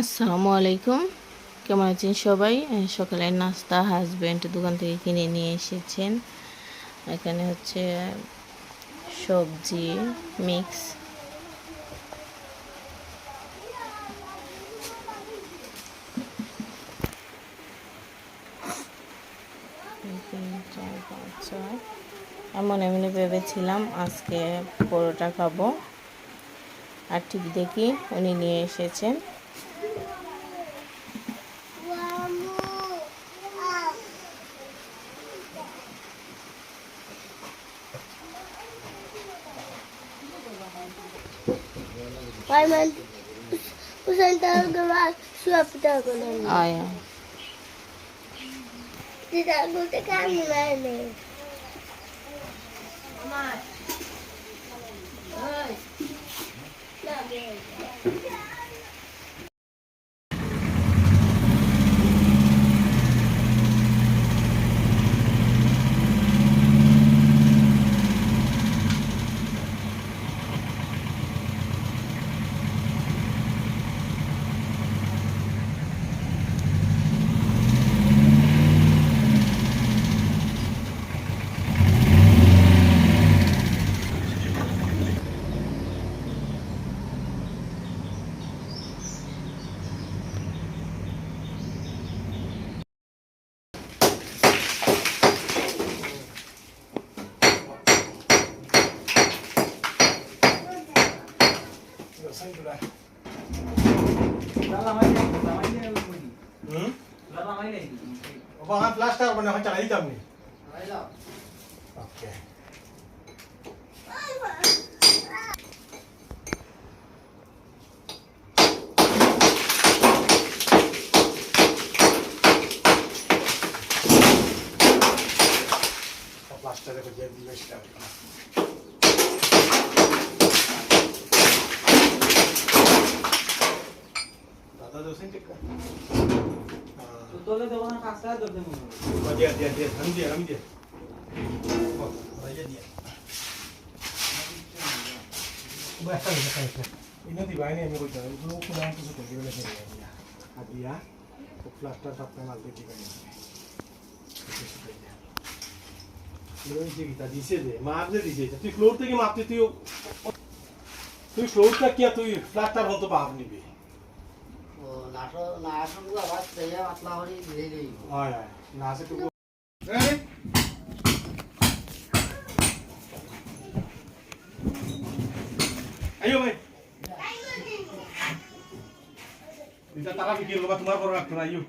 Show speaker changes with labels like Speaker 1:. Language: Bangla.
Speaker 1: আসসালামু আলাইকুম। কেমন আছেন সবাই? সকালের নাস্তা হাজব্যান্ড দোকান থেকে কিনে নিয়ে এসেছেন। এখানে হচ্ছে সবজি মিক্স এমন এমনি ভেবেছিলাম আজকে পরোটা খাব। আর ঠিক দেখি উনি নিয়ে এসেছেন।
Speaker 2: Weil man usan talaga ba swap yun.
Speaker 1: আয়া
Speaker 2: Di talaga sa kami namin.
Speaker 3: হুম ওখানে প্লাস্টার মানে এখন চালাই দিতাম নি ওকে প্লাস্টারে করে দিয়ে দিবে সেটা দাদা দোষেন ঠিক দিয়া যে গীতা দিছে যে মাপলে দিছে তুই ফ্লোর থেকে মাপতে তুই তুই ফ্লোরটা কি তুই ফ্ল্যাটটার মতো মাপ নিবি? টাকা বিক্রি করবা তোমার পর রাখতো না আইও